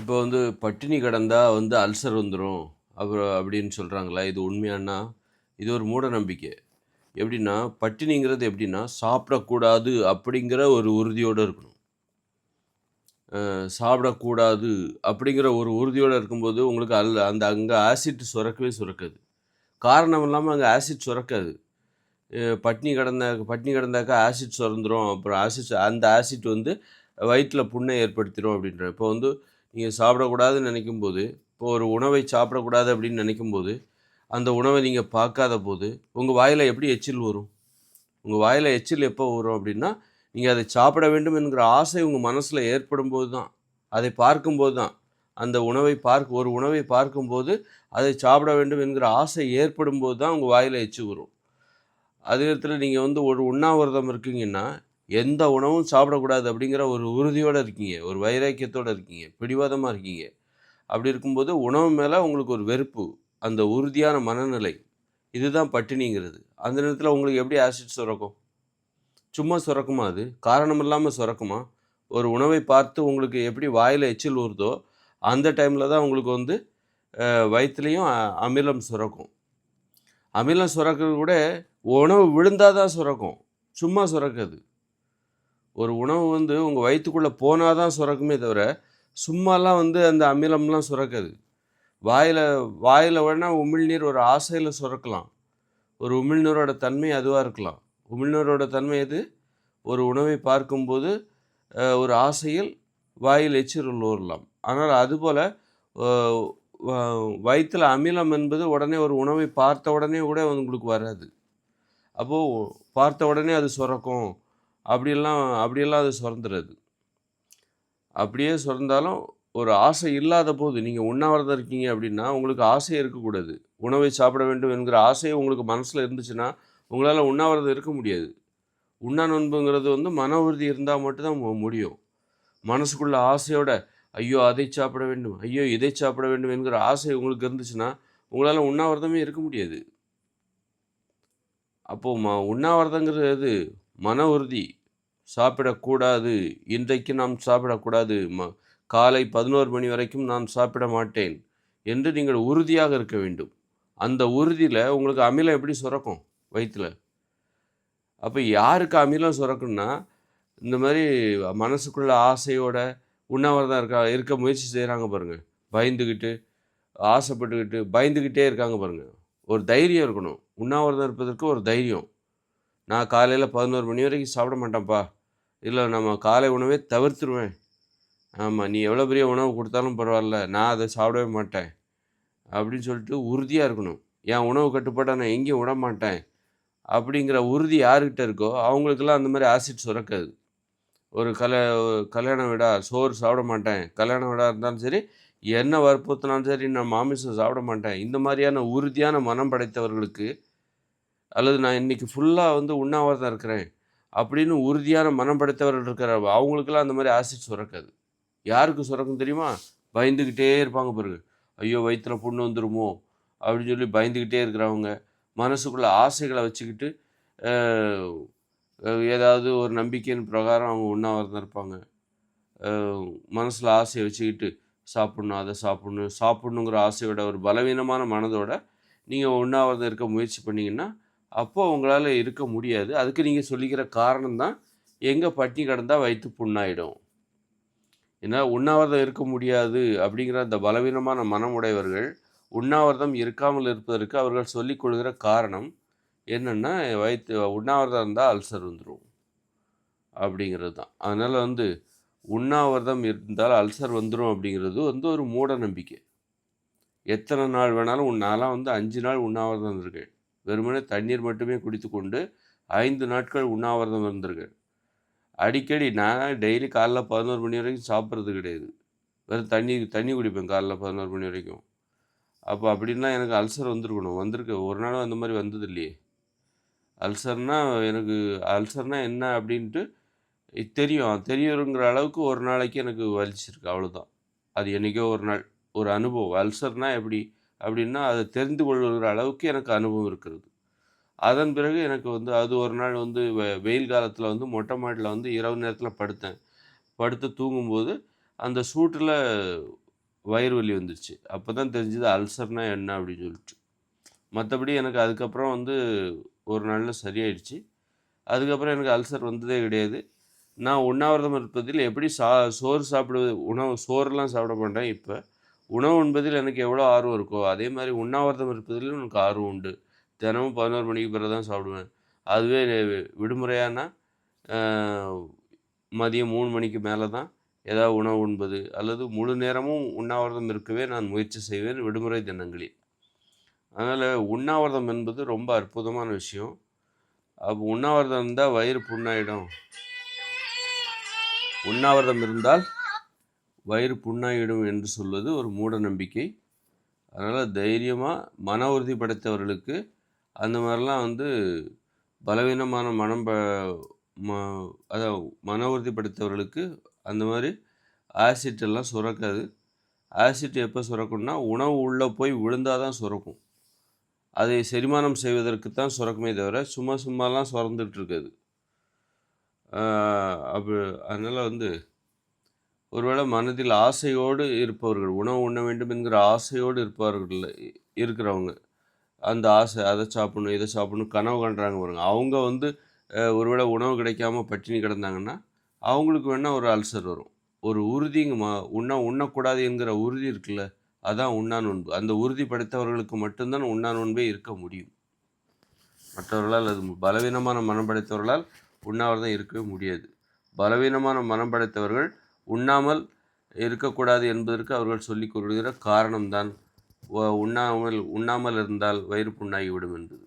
இப்போ வந்து பட்டினி கடந்தால் வந்து அல்சர் வந்துடும் அப்புறம் அப்படின்னு சொல்கிறாங்களா இது உண்மையானா இது ஒரு மூட நம்பிக்கை. எப்படின்னா பட்டினிங்கிறது எப்படின்னா சாப்பிடக்கூடாது அப்படிங்கிற ஒரு உறுதியோடு இருக்கணும். சாப்பிடக்கூடாது அப்படிங்கிற ஒரு உறுதியோடு இருக்கும்போது உங்களுக்கு அல் அந்த அங்கே ஆசிட் சுரக்கவே சுரக்காது. காரணம் இல்லாமல் அங்கே ஆசிட் சுரக்காது. பட்னி கடந்த பட்னி கிடந்தாக்கா ஆசிட் சுரந்துடும் அப்புறம் ஆசிட் அந்த ஆசிட் வந்து வயிற்றில் புண்ணை ஏற்படுத்திடும் அப்படின்ற. இப்போ வந்து நீங்கள் சாப்பிடக்கூடாதுன்னு நினைக்கும் போது இப்போ ஒரு உணவை சாப்பிடக்கூடாது அப்படின்னு நினைக்கும் போது அந்த உணவை நீங்கள் பார்க்காத போது உங்கள் வாயில் எப்படி எச்சில் வரும்? உங்கள் வாயில் எச்சில் எப்போ வரும் அப்படின்னா நீங்கள் அதை சாப்பிட வேண்டும் என்கிற ஆசை உங்கள் மனசில் ஏற்படும் போது தான். அதை பார்க்கும்போது தான். அந்த உணவை பார்க்க ஒரு உணவை பார்க்கும்போது அதை சாப்பிட வேண்டும் என்கிற ஆசை ஏற்படும் போது தான் உங்கள் வாயில் எச்சு வரும். அதே நேரத்தில் நீங்கள் வந்து ஒரு உண்ணாவிரதம் இருக்கீங்கன்னா எந்த உணவும் சாப்பிடக்கூடாது அப்படிங்கிற ஒரு உறுதியோடு இருக்கீங்க ஒரு வைராக்கியத்தோடு இருக்கீங்க பிடிவாதமாக இருக்கீங்க. அப்படி இருக்கும்போது உணவு மேலே உங்களுக்கு ஒரு வெறுப்பு அந்த உறுதியான மனநிலை இதுதான் பட்டினிங்கிறது. அந்த நேரத்தில் உங்களுக்கு எப்படி ஆசிட் சுரக்கும்? சும்மா சுரக்குமா அது? காரணம் இல்லாமல் சுரக்குமா? ஒரு உணவை பார்த்து உங்களுக்கு எப்படி வாயில் எச்சில் ஊறுதோ அந்த டைமில் தான் உங்களுக்கு வந்து வயிற்றுலேயும் அமிலம் சுரக்கும். அமிலம் சுரக்கிறது கூட உணவு விழுந்தால் தான் சுரக்கும். சும்மா சுரக்காது. ஒரு உணவு வந்து உங்கள் வயிற்றுக்குள்ளே போனால் தான் சுரக்குமே தவிர சும்மாலாம் வந்து அந்த அமிலம்லாம் சுரக்காது. வாயில் வாயில் வேணால் உமிழ்நீர் ஒரு ஆசையில் சுரக்கலாம். ஒரு உமிழ்நீரோட தன்மை அதுவாக இருக்கலாம். உமிழ்நீரோட தன்மை எது? ஒரு உணவை பார்க்கும்போது ஒரு ஆசையில் வாயில் எச்சில் ஊறலாம் ஆனால் அதுபோல் வயிற்றில் அமிலம் என்பது உடனே ஒரு உணவை பார்த்த உடனே கூட உங்களுக்கு வராது. அப்போது பார்த்த உடனே அது சுரக்கும். அப்படியெல்லாம் அப்படியெல்லாம் அது சுரந்துடுறது அப்படியே சுரந்தாலும் ஒரு ஆசை இல்லாத போது நீங்கள் உண்ணாவிரதம் இருக்கீங்க அப்படின்னா உங்களுக்கு ஆசை இருக்கக்கூடாது. உணவை சாப்பிட வேண்டும் என்கிற ஆசை உங்களுக்கு மனசில் இருந்துச்சுன்னா உங்களால் உண்ணாவிரதம் இருக்க முடியாது. உண்ணா நோன்புங்கிறது வந்து மன உறுதி இருந்தால் மட்டும்தான் முடியும். மனசுக்குள்ள ஆசையோட ஐயோ அதை சாப்பிட வேண்டும். ஐயோ இதை சாப்பிட வேண்டும் என்கிற ஆசை உங்களுக்கு இருந்துச்சுன்னா உங்களால் உண்ணாவிரதமே இருக்க முடியாது. அப்போது ம உண்ணாவிரதங்கிறது மன உறுதி. சாப்பிடக்கூடாது. இன்றைக்கு நாம் சாப்பிடக்கூடாது. ம காலை பதினோரு மணி வரைக்கும் நான் சாப்பிட மாட்டேன் என்று நீங்கள் உறுதியாக இருக்க வேண்டும். அந்த உறுதியில் உங்களுக்கு அமிலம் எப்படி சுரக்கும்? வயிற்றில் அப்போ யாருக்கு அமிலம் சுரக்கும்னா இந்த மாதிரி மனசுக்குள்ள ஆசையோட உண்ணாவிரதம் இருக்கா இருக்க முயற்சி செய்கிறாங்க பாருங்கள் பயந்துக்கிட்டு ஆசைப்பட்டுக்கிட்டு பயந்துக்கிட்டே இருக்காங்க பாருங்கள் ஒரு தைரியம் இருக்கணும். உண்ணாவிரதம் இருப்பதற்கு ஒரு தைரியம். நான் காலையில் பதினோரு மணி வரைக்கும் சாப்பிட மாட்டேன்ப்பா. இல்லை நம்ம காலை உணவே தவிர்த்துருவேன். ஆமாம் நீ எவ்வளோ பெரிய உணவு கொடுத்தாலும் பரவாயில்ல நான் அதை சாப்பிடவே மாட்டேன். அப்படின்னு சொல்லிட்டு உறுதியாக இருக்கணும். என் உணவு கட்டுப்பாட்டை நான் எங்கேயும் விட மாட்டேன். அப்படிங்கிற உறுதி யாருக்கிட்ட இருக்கோ அவங்களுக்கெல்லாம் அந்த மாதிரி ஆசிட் சுரக்காது. ஒரு கல கல்யாண விடா சோறு சாப்பிட மாட்டேன். கல்யாண விடா இருந்தாலும் சரி என்ன வற்புறுத்தினாலும் சரி நான் மாமிசம் சாப்பிட மாட்டேன். இந்த மாதிரியான உறுதியான மனம் படைத்தவர்களுக்கு அல்லது நான் இன்றைக்கி ஃபுல்லாக வந்து உண்ணாவிரதம் இருக்கிறேன். அப்படின்னு உறுதியான மனம் படைத்தவர்கள் இருக்கிற அவங்களுக்கெல்லாம் அந்த மாதிரி ஆசிட் சுரக்காது. யாருக்கு சுரக்கும் தெரியுமா? பயந்துக்கிட்டே இருப்பாங்க பாருங்க. ஐயோ வயிற்றுல புண்ணு வந்துருமோ? அப்படின்னு சொல்லி பயந்துக்கிட்டே இருக்கிறவங்க மனசுக்குள்ள ஆசைகளை வச்சுக்கிட்டு ஏதாவது ஒரு நம்பிக்கையின் பிரகாரம் அவங்க உண்ணாவிரதம் இருப்பாங்க. மனசில் ஆசையை வச்சுக்கிட்டு சாப்பிட்ணும் அதை சாப்பிட்ணும் சாப்பிட்ணுங்கிற ஆசையோட ஒரு பலவீனமான மனதோட நீங்கள் உண்ணாவிரதம் இருக்க முயற்சி பண்ணீங்கன்னா அப்போது உங்களால் இருக்க முடியாது. அதுக்கு நீங்கள் சொல்லிக்கிற காரணம் தான் எங்கே பட்டினி கிடந்தால் வயிற்று புண்ணாயிடும். ஏன்னா உண்ணாவிரதம் இருக்க முடியாது அப்படிங்கிற அந்த பலவீனமான மனமுடையவர்கள் உண்ணாவிரதம் இருக்காமல் இருப்பதற்கு அவர்கள் சொல்லிக் கொள்கிற காரணம் என்னென்னா வயிற்று உண்ணாவிரதம் இருந்தால் அல்சர் வந்துடும் அப்படிங்கிறது தான் அதனால் வந்து உண்ணாவிரதம் இருந்தால் அல்சர் வந்துடும் அப்படிங்கிறது வந்து ஒரு மூட நம்பிக்கை. எத்தனை நாள் வேணாலும் உன்னாலாம் வந்து அஞ்சு நாள் உண்ணாவிரதம் இருக்கேன் வெறுமனே தண்ணீர் மட்டுமே குடித்துக்கொண்டு ஐந்து நாட்கள் உண்ணாவிரதம் இருந்திருக்கேன் அடிக்கடி நான் டெய்லி காலைல பதினோரு மணி வரைக்கும் சாப்பிட்றது கிடையாது. வெறும் தண்ணி தண்ணி குடிப்பேன் காலைல பதினோரு மணி வரைக்கும். அப்போ அப்படின்னா எனக்கு அல்சர் வந்திருக்கணும். வந்திருக்கு. ஒரு நாளும் அந்த மாதிரி வந்தது இல்லையே. அல்சர்னா எனக்கு அல்சர்னா என்ன அப்படின்ட்டு தெரியும். தெரியுங்கிற அளவுக்கு ஒரு நாளைக்கு எனக்கு வலிச்சிருக்கு. அவ்வளோதான் அது என்றைக்கோ ஒரு நாள். ஒரு அனுபவம். அல்சர்னால் எப்படி? அப்படின்னா அதை தெரிந்து கொள்கிற அளவுக்கு எனக்கு அனுபவம் இருக்கிறது. அதன் பிறகு எனக்கு வந்து அது ஒரு நாள் வந்து வெ- வெயில் காலத்தில் வந்து மொட்டை மாட்டில் வந்து இரவு நேரத்தில் படுத்தேன். படுத்து தூங்கும்போது அந்த சூட்டில் வயிறு வலி வந்துருச்சு. அப்போ தான் தெரிஞ்சது அல்சர்னா என்ன அப்படின்னு சொல்லிட்டு. மற்றபடி எனக்கு அதுக்கப்புறம் வந்து ஒரு நாளில் சரியாயிடுச்சு. அதுக்கப்புறம் எனக்கு அல்சர் வந்ததே கிடையாது. நான் உண்ணாவிரதம் இருப்பதில் எப்படி சா சோறு சாப்பிடுவது உணவு சோறுலாம் சாப்பிட மாட்டேன் இப்போ. உணவு உண்பதில் எனக்கு எவ்வளோ ஆர்வம் இருக்கோ அதே மாதிரி உண்ணாவிரதம் இருப்பதிலும் எனக்கு ஆர்வம் உண்டு. தினமும் பதினோரு மணிக்கு பிறகு தான் சாப்பிடுவேன். அதுவே விடுமுறையானா மதியம் மூணு மணிக்கு மேலே தான் ஏதாவது உணவு உண்பது அல்லது முழு நேரமும் உண்ணாவிரதம் இருக்கவே நான் முயற்சி செய்வேன் விடுமுறை தினங்களில். அதனால் உண்ணாவிரதம் என்பது ரொம்ப அற்புதமான விஷயம். அப்போ உண்ணாவிரதம் இருந்தால் வயிறு புண்ணாயிடும். உண்ணாவிரதம் இருந்தால் வயிறு புண்ணாயிடும் என்று சொல்வது ஒரு மூட நம்பிக்கை. அதனால் தைரியமாக மன உறுதி படைத்தவர்களுக்கு அந்த மாதிரிலாம் வந்து பலவீனமான மனம் ப ம அதான் மன உறுதி படைத்தவர்களுக்கு அந்த மாதிரி ஆசிட் எல்லாம் சுரக்காது. ஆசிட் எப்போ சுரக்கும்னா உணவு உள்ளே போய் விழுந்தால் தான் சுரக்கும். அதை செரிமானம் செய்வதற்கு தான் சுரக்குமே தவிர சும்மா சும்மாலாம் சுரந்துட்டு அப்போ அதனால் வந்து ஒருவேளை மனதில் ஆசையோடு இருப்பவர்கள் உணவு உண்ண வேண்டும் என்கிற ஆசையோடு இருப்பவர்கள் இருக்கிறவங்க. அந்த ஆசை அதை சாப்பிடணும் இதை சாப்பிடணும் கனவு கண்டுறாங்க பாருங்க. அவங்க வந்து ஒருவேளை உணவு கிடைக்காம பட்டினி கிடந்தாங்கன்னா அவங்களுக்கு வேணால் ஒரு அல்சர் வரும். ஒரு உறுதிங்க மா உண்ணக்கூடாது என்கிற உறுதி இருக்குல்ல அதான் உண்ணா நோன்பு. அந்த உறுதி படைத்தவர்களுக்கு மட்டும்தான் உண்ணா நோன்பே இருக்க முடியும். மற்றவர்களால் அது பலவீனமான மனம் படைத்தவர்களால் உண்ணாவிரதம் இருக்கவே முடியாது. பலவீனமான மனம் படைத்தவர்கள் உண்ணாமல் இருக்கக்கூடாது என்பதற்கு அவர்கள் சொல்லிக் கொள்கிற காரணம்தான் உண்ணாமல் உண்ணாமல் இருந்தால் வயிறு புண்ணாகிவிடும் என்பது.